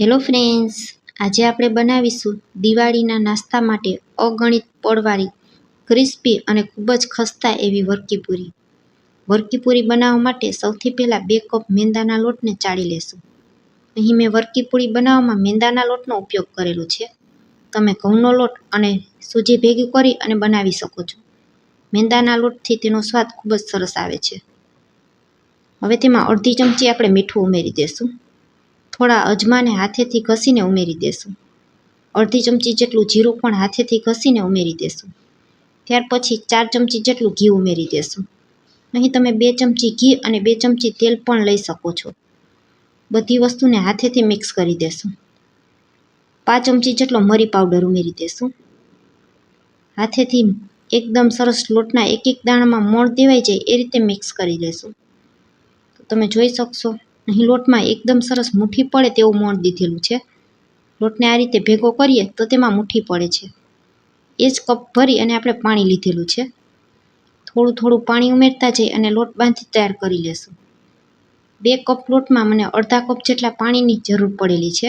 Hello friends આજે આપણે બનાવીશું દિવાળીના નાસ્તા માટે અગણિત પડવાળી ક્રિસ્પી અને ખૂબ જ ખસ્તા એવી વરકી પૂરી. વરકી પૂરી બનાવવા માટે સૌથી પહેલાં બે કપ મેંદાના લોટને ચાળી લેશું. અહીં મેં વરકી પૂરી બનાવવામાં મેંદાના લોટનો ઉપયોગ કરેલો છે. તમે ઘઉંનો લોટ અને સૂજી ભેગી કરી અને બનાવી શકો છો. મેંદાના લોટથી તેનો સ્વાદ ખૂબ જ સરસ આવે છે. હવે તેમાં અડધી ચમચી આપણે મીઠું ઉમેરી દઈશું થોડા અજમાને હાથેથી ઘસીને ઉમેરી દેશું. અડધી ચમચી જેટલું જીરું પણ હાથેથી ઘસીને ઉમેરી દેશું. ત્યાર પછી ચાર ચમચી જેટલું ઘી ઉમેરી દેશું. અહીં તમે બે ચમચી ઘી અને બે ચમચી તેલ પણ લઈ શકો છો. બધી વસ્તુને હાથેથી મિક્સ કરી દેશું. પાંચ ચમચી જેટલો મરી પાવડર ઉમેરી દેશું. હાથેથી એકદમ સરસ લોટના એક એક દાણામાં મોણ દેવાઈ જાય એ રીતે મિક્સ કરી લેશું. તો તમે જોઈ શકશો અહીં લોટમાં એકદમ સરસ મુઠ્ઠી પડે તેવું મોણ દીધેલું છે. લોટને આ રીતે ભેગો કરીએ તો તેમાં મુઠ્ઠી પડે છે. એ જ કપ ભરી અને આપણે પાણી લીધેલું છે. થોડું થોડું પાણી ઉમેરતા જઈ અને લોટ બાંધી તૈયાર કરી લેશું. બે કપ લોટમાં મને અડધા કપ જેટલા પાણીની જરૂર પડેલી છે.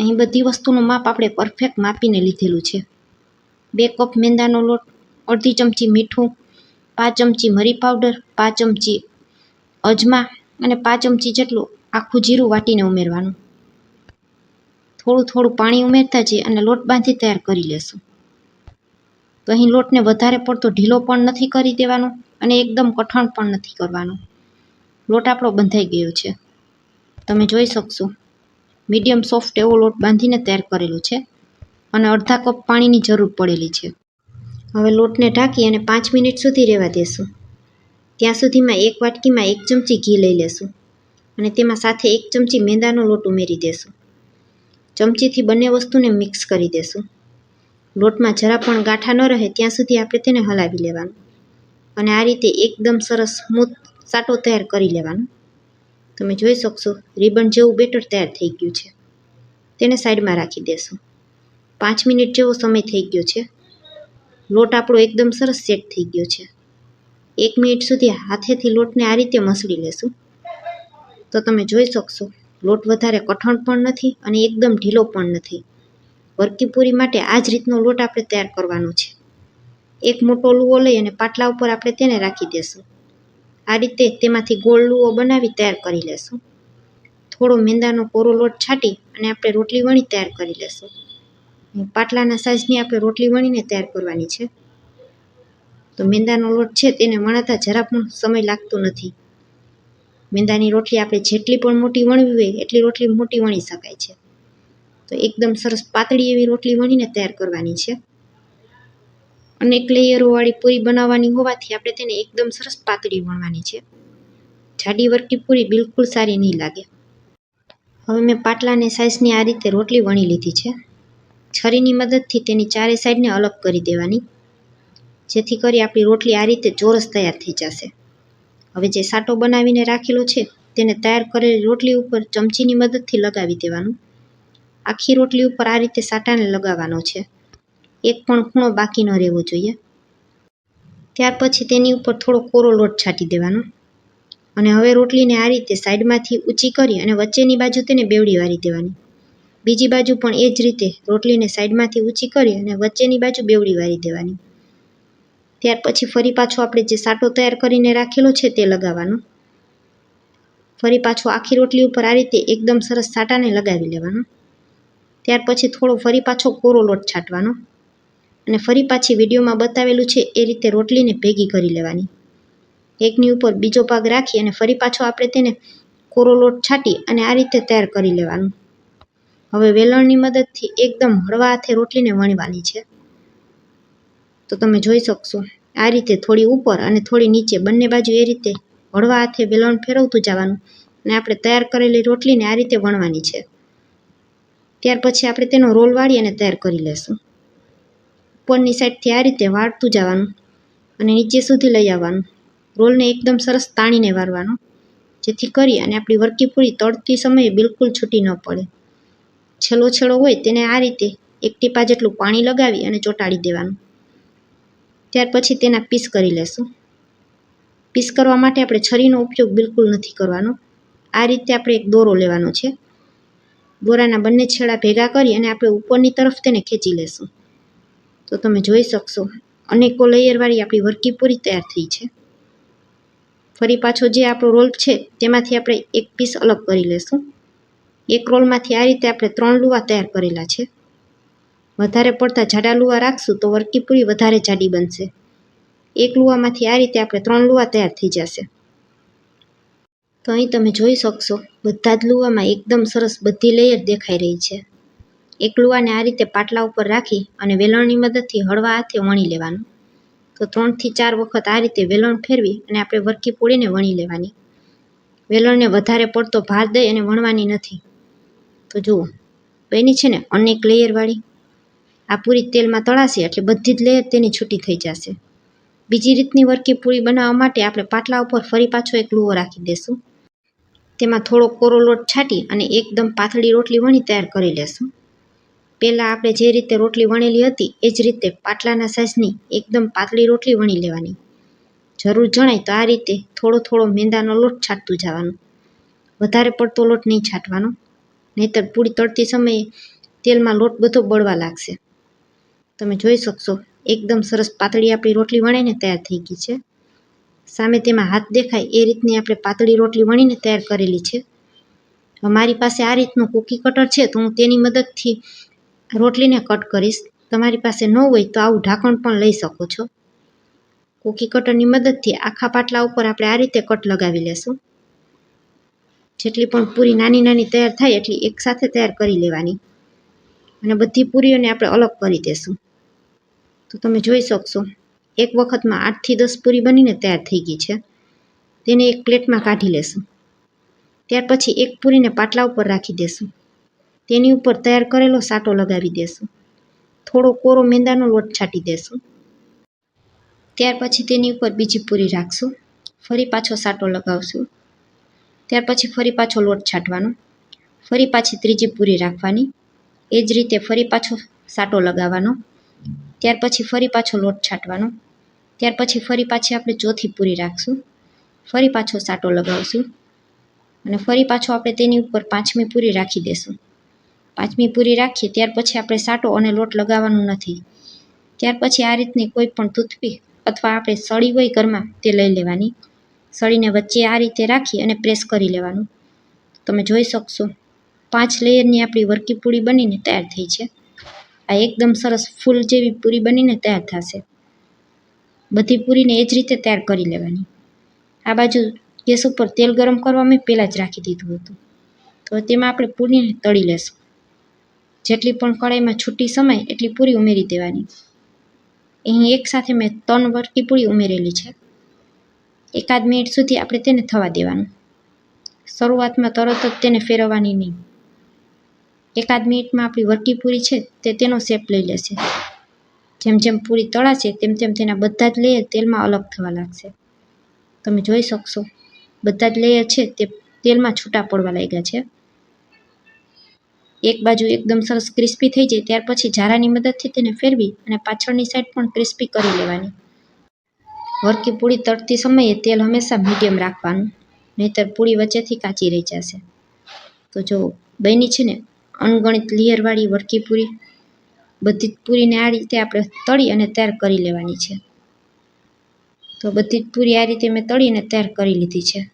અહીં બધી વસ્તુનું માપ આપણે પરફેક્ટ માપીને લીધેલું છે. બે કપ મેંદાનો લોટ, અડધી ચમચી મીઠું, પાંચ ચમચી મરી પાવડર પાંચ ચમચી અજમા અને પાંચ ચમચી જેટલું આખું જીરું વાટીને ઉમેરવાનું. થોડું થોડું પાણી ઉમેરતા જઈએ અને લોટ બાંધી તૈયાર કરી લેશું. તો અહીં લોટને વધારે પડતો ઢીલો પણ નથી કરી દેવાનો અને એકદમ કઠણ પણ નથી કરવાનો. લોટ આપણો બંધાઈ ગયો છે. તમે જોઈ શકશો, મીડિયમ સોફ્ટ એવો લોટ બાંધીને તૈયાર કરેલો છે અને અડધા કપ પાણીની જરૂર પડેલી છે. હવે લોટને ઢાંકી અને પાંચ મિનિટ સુધી રહેવા દેશું. ત્યાં સુધીમાં એક વાટકીમાં એક ચમચી ઘી લઈ લેશું અને તેમાં સાથે એક ચમચી મેંદાનો લોટ ઉમેરી દેશું. ચમચીથી બંને વસ્તુને મિક્સ કરી દેશું. લોટમાં જરા પણ ગાંઠા ન રહે ત્યાં સુધી આપણે તેને હલાવી લેવાનું અને આ રીતે એકદમ સરસ સ્મૂથ સાટો તૈયાર કરી લેવાનો. તમે જોઈ શકશો રિબન જેવું બેટર તૈયાર થઈ ગયું છે. તેને સાઈડમાં રાખી દેશું. પાંચ મિનિટ જેવો સમય થઈ ગયો છે. લોટ આપણો એકદમ સરસ સેટ થઈ ગયો છે. એક મિનિટ સુધી હાથેથી લોટને આ રીતે મસળી લેશું. તો તમે જોઈ શકશો, લોટ વધારે કઠણ પણ નથી અને એકદમ ઢીલો પણ નથી. વરકી માટે આ જ રીતનો લોટ આપણે તૈયાર કરવાનો છે. એક મોટો લુઓ લઈ અને પાટલા ઉપર આપણે તેને રાખી દેશું. આ રીતે તેમાંથી ગોળ લુઓ બનાવી તૈયાર કરી લેશું. થોડો મેંદાનો કોરો લોટ છાંટી અને આપણે રોટલી વણી તૈયાર કરી લેશું. પાટલાના સાઇઝની આપણે રોટલી વણીને તૈયાર કરવાની છે. તો મેંદાનો લોટ છે તેને વણાતા જરા પણ સમય લાગતો નથી. મેંદાની રોટલી આપણે જેટલી પણ મોટી વણવી હોય એટલી રોટલી મોટી વણી શકાય છે. તો એકદમ સરસ પાતળી એવી રોટલી વણીને તૈયાર કરવાની છે. અનેક લેયરોવાળી પૂરી બનાવવાની હોવાથી આપણે તેને એકદમ સરસ પાતળી વણવાની છે. જાડી વરકી પૂરી બિલકુલ સારી નહીં લાગે. હવે મેં પાટલાની સાઇઝની આ રીતે રોટલી વણી લીધી છે. છરીની મદદથી તેની ચારે સાઈડને અલગ કરી દેવાની. જેથી કરી આપણી રોટલી આ રીતે ચોરસ તૈયાર થઈ જશે. હવે જે સાટો બનાવીને રાખેલો છે, તેને તૈયાર કરેલી રોટલી ઉપર ચમચીની મદદથી લગાવી દેવાનું. આખી રોટલી ઉપર આ રીતે સાટાને લગાવવાનો છે. એક પણ ખૂણો બાકી ન રહેવો જોઈએ. ત્યાર પછી તેની ઉપર થોડો કોરો લોટ છાંટી દેવાનો. અને હવે રોટલીને આ રીતે સાઈડમાંથી ઊંચી કરી અને વચ્ચેની બાજુ તેને બેવડી વાળી દેવાની. બીજી બાજુ પણ એ જ રીતે રોટલીને સાઈડમાંથી ઊંચી કરી અને વચ્ચેની બાજુ બેવડી વાળી દેવાની. ત્યાર પછી ફરી પાછો આપણે જે સાટો તૈયાર કરીને રાખેલો છે તે લગાવવાનો. ફરી પાછો આખી રોટલી ઉપર આ રીતે એકદમ સરસ સાટાને લગાવી લેવાનો. ત્યાર પછી થોડો ફરી પાછો કોરો લોટ છાંટવાનો. અને ફરી પાછી વિડીયોમાં બતાવેલું છે એ રીતે રોટલીને ભેગી કરી લેવાની. એકની ઉપર બીજો ભાગ રાખી અને ફરી પાછો આપણે તેને કોરો લોટ છાંટી અને આ રીતે તૈયાર કરી લેવાનું. હવે વેલણની મદદથી એકદમ હળવા હાથે રોટલીને વણવાની છે. તો તમે જોઈ શકશો. આ રીતે થોડી ઉપર અને થોડી નીચે બંને બાજુ એ રીતે હળવા હાથે વેલણ ફેરવતું જવાનું અને આપણે તૈયાર કરેલી રોટલીને આ રીતે વણવાની છે. ત્યાર પછી આપણે તેનો રોલ વાળી અને તૈયાર કરી લેશું. ઉપરની સાઈડથી આ રીતે વાળતું જવાનું અને નીચે સુધી લઈ આવવાનું. રોલને એકદમ સરસ તાણીને વાળવાનો જેથી કરી અને આપણી વરકી પૂરી તળતી સમયે બિલકુલ છૂટી ન પડે. છેલ્લો છેડો હોય તેને આ રીતે એક ટીપા જેટલું પાણી લગાવી અને ચોંટાડી દેવાનું. ત્યાર પછી તેના પીસ કરી લેશું. પીસ કરવા માટે આપણે છરીનો ઉપયોગ બિલકુલ નથી કરવાનો. આ રીતે આપણે એક દોરો લેવાનો છે. દોરાના બંને છેડા ભેગા કરી અને આપણે ઉપરની તરફ તેને ખેંચી લેશું. તો તમે જોઈ શકશો, અનેકો લેયરવાળી આપણી વર્કી પૂરી તૈયાર થઈ છે. ફરી પાછો જે આપણો રોલ છે, તેમાંથી આપણે એક પીસ અલગ કરી લેશું. એક રોલમાંથી આ રીતે આપણે ત્રણ લુવા તૈયાર કરેલા છે. વધારે પડતા જાડા લુવા રાખશું તો વરકી પૂરી વધારે જાડી બનશે. એક લુવામાંથી આ રીતે આપણે ત્રણ લુવા તૈયાર થઈ જશે. તો અહીં તમે જોઈ શકશો, બધા જ લુવામાં એકદમ સરસ બધી લેયર દેખાઈ રહી છે. એક લુવાને આ રીતે પાટલા ઉપર રાખી અને વેલણની મદદથી હળવા હાથે વણી લેવાનું. તો ત્રણથી ચાર વખત આ રીતે વેલણ ફેરવી અને આપણે વરકી પૂરીને વણી લેવાની. વેલણને વધારે પડતો ભાર દઈ અને વણવાની નથી. તો જુઓ બની છે ને અનેક લેયરવાળી આ પૂરી તેલમાં તળાશે એટલે બધી જ લેયર તેની છૂટી થઈ જશે. બીજી રીતની વરકી પૂરી બનાવવા માટે આપણે પાટલા ઉપર ફરી પાછો એક લુવો રાખી દેશું. તેમાં થોડો કોરો લોટ છાંટી અને એકદમ પાતળી રોટલી વણી તૈયાર કરી લેશું. પહેલાં આપણે જે રીતે રોટલી વણેલી હતી, એ જ રીતે પાટલાના સાઇઝની એકદમ પાતળી રોટલી વણી લેવાની. જરૂર જણાય તો આ રીતે થોડો થોડો મેંદાનો લોટ છાંટતું જવાનું. વધારે પડતો લોટ નહીં છાંટવાનો. નહીંતર પૂરી તળતી સમયે તેલમાં લોટ બધો બળવા લાગશે. તમે જોઈ શકશો, એકદમ સરસ પાતળી આપણી રોટલી વણીને તૈયાર થઈ ગઈ છે. સામે તેમાં હાથ દેખાય એ રીતની આપણે પાતળી રોટલી વણીને તૈયાર કરેલી છે. મારી પાસે આ રીતનું કૂકી કટર છે તો હું તેની મદદથી રોટલીને કટ કરીશ. તમારી પાસે ન હોય તો આવું ઢાંકણ પણ લઈ શકો છો. કૂકી કટરની મદદથી આખા પાટલા ઉપર આપણે આ રીતે કટ લગાવી લેશું. જેટલી પણ પૂરી નાની નાની તૈયાર થાય એટલી એકસાથે તૈયાર કરી લેવાની. અને બધી પૂરીઓને આપણે અલગ કરી દેશું. તો તમે જોઈ શકશો. એક વખતમાં આઠથી દસ પૂરી બનીને તૈયાર થઈ ગઈ છે. તેને એક પ્લેટમાં કાઢી લેશું. ત્યાર પછી એક પૂરીને પાટલા ઉપર રાખી દેશું. તેની ઉપર તૈયાર કરેલો સાટો લગાવી દેશું. થોડો કોરો મેંદાનો લોટ છાંટી દેશું. ત્યાર પછી તેની ઉપર બીજી પૂરી રાખશું. ફરી પાછો સાટો લગાવશું. ત્યાર પછી ફરી પાછો લોટ છાંટવાનો. ફરી પાછી ત્રીજી પૂરી રાખવાની. એ જ રીતે ફરી પાછો સાટો લગાવવાનો. ત્યાર પછી ફરી પાછો લોટ છાંટવાનો. ત્યાર પછી ફરી પાછી આપણે ચોથી પૂરી રાખશું. ફરી પાછો સાટો લગાવશું. અને ફરી પાછો આપણે તેની ઉપર પાંચમી પૂરી રાખી દેશું. પાંચમી પૂરી રાખીએ, ત્યાર પછી આપણે સાટો અને લોટ લગાવવાનું નથી. ત્યાર પછી આ રીતની કોઈ પણ ટૂથપીક અથવા આપણે સળી હોય ઘરમાં તે લઈ લેવાની. સળીને વચ્ચે આ રીતે રાખી અને પ્રેસ કરી લેવાનું. તમે જોઈ શકશો, પાંચ લેયરની આપણી વરકી પૂરી બનીને તૈયાર થઈ છે. આ એકદમ સરસ ફૂલ જેવી પૂરી બનીને તૈયાર થશે. બધી પૂરીને એ જ રીતે તૈયાર કરી લેવાની. આ બાજુ ગેસ ઉપર તેલ ગરમ કરવા મેં પહેલાં જ રાખી દીધું હતું. તો તેમાં આપણે પૂરીને તળી લેશું. જેટલી પણ કડાઈમાં છૂટી સમય એટલી પૂરી ઉમેરી દેવાની. અહીં એકસાથે મેં ત્રણ વરકી પૂરી ઉમેરેલી છે. એકાદ મિનિટ સુધી આપણે તેને થવા દેવાનું. શરૂઆતમાં તરત જ તેને ફેરવવાની નહીં. એકાદ મિનિટમાં આપણી વરકી પૂરી છે તે તેનો શેપ લઈ લેશે. જેમ જેમ પૂરી તળાશે, તેમ તેમ તેના બધા જ લેયર તેલમાં અલગ થવા લાગશે. તમે જોઈ શકશો, બધા જ લેયર છે તે તેલમાં છૂટા પડવા લાગ્યા છે. એક બાજુ એકદમ સરસ ક્રિસ્પી થઈ જાય, ત્યાર પછી ઝારાની મદદથી તેને ફેરવી અને પાછળની સાઈડ પણ ક્રિસ્પી કરી લેવાની. વરકી પૂરી તળતી સમયે તેલ હંમેશા મીડિયમ રાખવાનું, નહીંતર પૂરી વચ્ચેથી કાચી રહી જશે. તો જો બની છે ને અણગણિત લેયરવાળી વરકી પૂરી, બધી જ પૂરીને આ રીતે આપણે તળી અને તૈયાર કરી લેવાની છે. તો બધી જ પૂરી આ રીતે મેં તળીને તૈયાર કરી લીધી છે.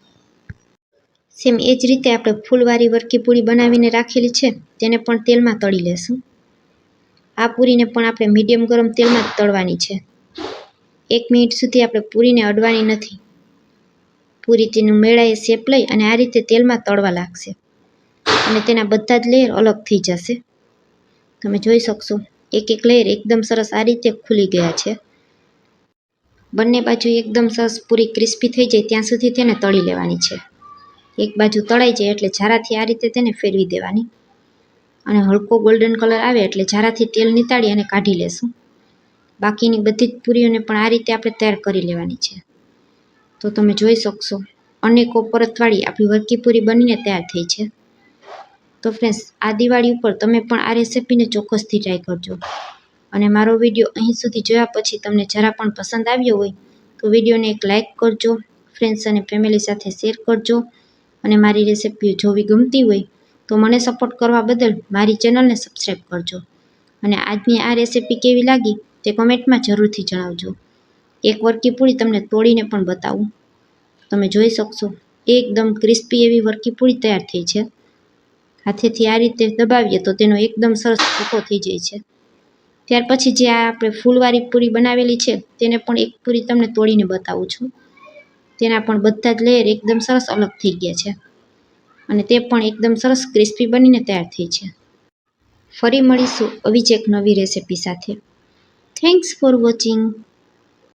સેમ એ જ રીતે આપણે ફૂલવાળી વરકી પૂરી બનાવીને રાખેલી છે, તેને પણ તેલમાં તળી લેશું. આ પૂરીને પણ આપણે મીડિયમ ગરમ તેલમાં જ તળવાની છે. એક મિનિટ સુધી આપણે પૂરીને અડવાની નથી. પૂરી તેનું મેળાએ શેપ લઈ અને આ રીતે તેલમાં તળવા લાગશે. અને તેના બધા જ લેયર અલગ થઈ જશે. તમે જોઈ શકશો, એક એક લેયર એકદમ સરસ આ રીતે ખુલી ગયા છે. બંને બાજુ એકદમ સરસ પૂરી ક્રિસ્પી થઈ જાય ત્યાં સુધી તેને તળી લેવાની છે. એક બાજુ તળાઈ જાય એટલે ઝારાથી આ રીતે તેને ફેરવી દેવાની. અને હલકો ગોલ્ડન કલર આવે એટલે ઝારાથી તેલ નીતાળી અને કાઢી લેશું. બાકીની બધી જ પૂરીઓને પણ આ રીતે આપણે તૈયાર કરી લેવાની છે. તો તમે જોઈ શકશો, અનેકો પરતવાળી આપણી વરકી પૂરી બનીને તૈયાર થઈ છે. તો ફ્રેન્ડ્સ આ દિવાળી ઉપર તમે પણ આ રેસિપીને ચોક્કસથી ટ્રાય કરજો. અને મારો વીડિયો અહીં સુધી જોયા પછી તમને જરા પણ પસંદ આવ્યો હોય, તો વિડીયોને એક લાઇક કરજો ફ્રેન્ડ્સ અને ફેમિલી સાથે શેર કરજો. અને મારી રેસિપી જોવી ગમતી હોય, તો મને સપોર્ટ કરવા બદલ મારી ચેનલને સબસ્ક્રાઈબ કરજો. અને આજની આ રેસિપી કેવી લાગી તે કોમેન્ટમાં જરૂરથી જણાવજો. એક વરકી પૂરી તમને તોડીને પણ બતાવું. તમે જોઈ શકશો, એકદમ ક્રિસ્પી એવી વરકી પૂરી તૈયાર થઈ છે. હાથેથી આ રીતે દબાવીએ તો તેનો એકદમ સરસ ભૂકો થઈ જાય છે. ત્યાર પછી જે આ આપણે ફૂલવાળી પૂરી બનાવેલી છે, તેને પણ એક પૂરી તમને તોડીને બતાવું છું. તેના પણ બધા જ લેયર એકદમ સરસ અલગ થઈ ગયા છે અને તે પણ એકદમ સરસ ક્રિસ્પી બનીને તૈયાર થઈ છે. ફરી મળીશું આવી જ એક નવી રેસિપી સાથે. Thanks for watching